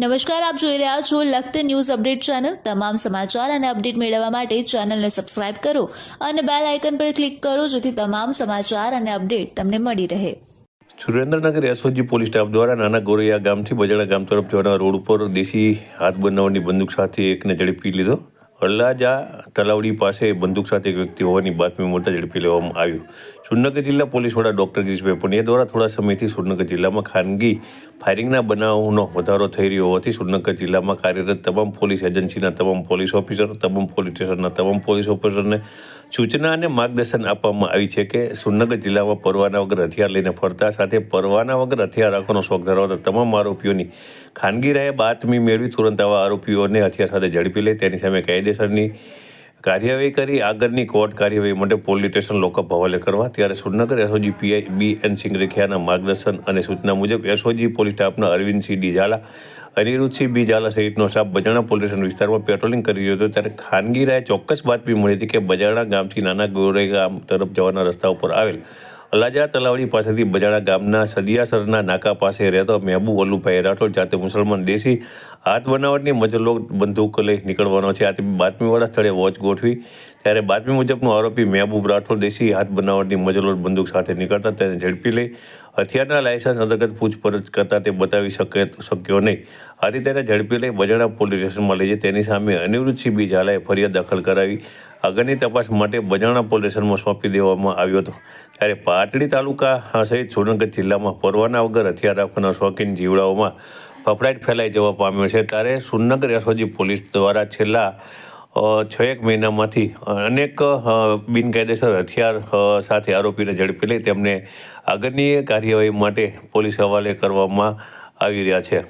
નમસ્કાર, આપ જોઈ રહ્યા છો લખત ન્યૂઝ અપડેટ ચેનલ. તમામ સમાચાર અને અપડેટ મેળવવા માટે ચેનલને સબસ્ક્રાઇબ કરો અને બેલ આઇકન પર ક્લિક કરો જેથી તમામ સમાચાર અને અપડેટ તમને મળી રહે. સુરેન્દ્રનગર એસઓજી પોલીસ સ્ટાફ દ્વારા નાના ગોરૈયા ગામથી બજાડા ગામ તરફ જવાના રોડ ઉપર દેશી હાથ બનાવવાની બંદૂક સાથે એકને ઝડપી લીધો. અલ્લાજા તલાવડી પાસે બંદૂક સાથે એક વ્યક્તિ હોવાની બાતમી મળતા ઝડપી લેવામાં આવ્યું. સુરનગર જિલ્લા પોલીસ વડા ડોક્ટર ગિરીશભાઈ પંડ્યા દ્વારા થોડા સમયથી સુરનગર જિલ્લામાં ખાનગી ફાયરિંગના બનાવનો વધારો થઈ રહ્યો હોવાથી સુરનગર જિલ્લામાં કાર્યરત તમામ પોલીસ એજન્સીના તમામ પોલીસ ઓફિસર, તમામ પોલીસ સ્ટેશનના તમામ પોલીસ ઓફિસરને સૂચના અને માર્ગદર્શન આપવામાં આવી છે કે સુરનગર જિલ્લામાં પરવાના વગર હથિયાર લઈને ફરતા સાથે પરવાના વગર હથિયાર રાખવાનો શોખ ધરાવતા તમામ આરોપીઓની ખાનગી રાહે બાતમી મેળવી તુરંત આવા આરોપીઓને હથિયાર સાથે ઝડપી લે તેની સામે કાયદેસરની કાર્યવાહી કરી. આગળની કોર્ટ કાર્યવાહી માટે પોલીસ સ્ટેશન લોકઅપ હવાલે કરવા. ત્યારે Surnagar SOG PI B N સિંગરેખિયાના માર્ગદર્શન અને સૂચના મુજબ એસઓજી પોલીસ સ્ટાફના અરવિંદસિંહ ડી ઝાલા અનિરુદ્ધસિંહ બી ઝાલા સહિતનો સ્ટાફ બજાણા પોલીસ સ્ટેશન વિસ્તારમાં પેટ્રોલિંગ કરી રહ્યો હતો. ત્યારે ખાનગી રાય ચોક્કસ બાતમી મળી હતી કે બજાણા ગામથી નાના ગોરે ગામ તરફ જવાના રસ્તા ઉપર આવેલ અલાજા તલાવડી પાસેથી બજાડા ગામના સદિયાસરના નાકા પાસે રહેતો મહેબૂબ વલ્લુભાઈ રાઠોડ જાતે મુસલમાન દેશી હાથ બનાવટની મજલો બંદૂક લઈ નીકળવાનો છે. આથી બાતમીવાળા સ્થળે વોચ ગોઠવી ત્યારે બાતમી મુજબનો આરોપી મહેબૂબ રાઠોડ દેશી હાથ બનાવટની મજલો બંદૂક સાથે નીકળતા તેને ઝડપી લઈ હથિયારના લાયસન્સ અંતર્ગત પૂછપરછ કરતા તે બતાવી શકે શક્યો નહીં. આથી તેને ઝડપી લઈ બજાડા પોલીસ સ્ટેશનમાં લઈ જઈ. તેની સામે અનિરુદ્ધસિંહ બી ઝાલાએ ફરિયાદ દાખલ કરાવી. આગળની તપાસ માટે બજાણા પોલીસ સ્ટેશનમાં સોંપી દેવામાં આવ્યો હતો. ત્યારે પાટડી તાલુકા સહિત સુરનગર જિલ્લામાં પરવાના વગર હથિયાર રાખવાના શોખીન જીવડાઓમાં ફફડાટ ફેલાઈ જવા પામ્યો છે. ત્યારે સુરનગર એસઓજી પોલીસ દ્વારા છેલ્લા છ એક મહિનામાંથી અનેક બિનકાયદેસર હથિયાર સાથે આરોપીને ઝડપી લઈ તેમને આગળની કાર્યવાહી માટે પોલીસ હવાલે કરવામાં આવી રહ્યા છે.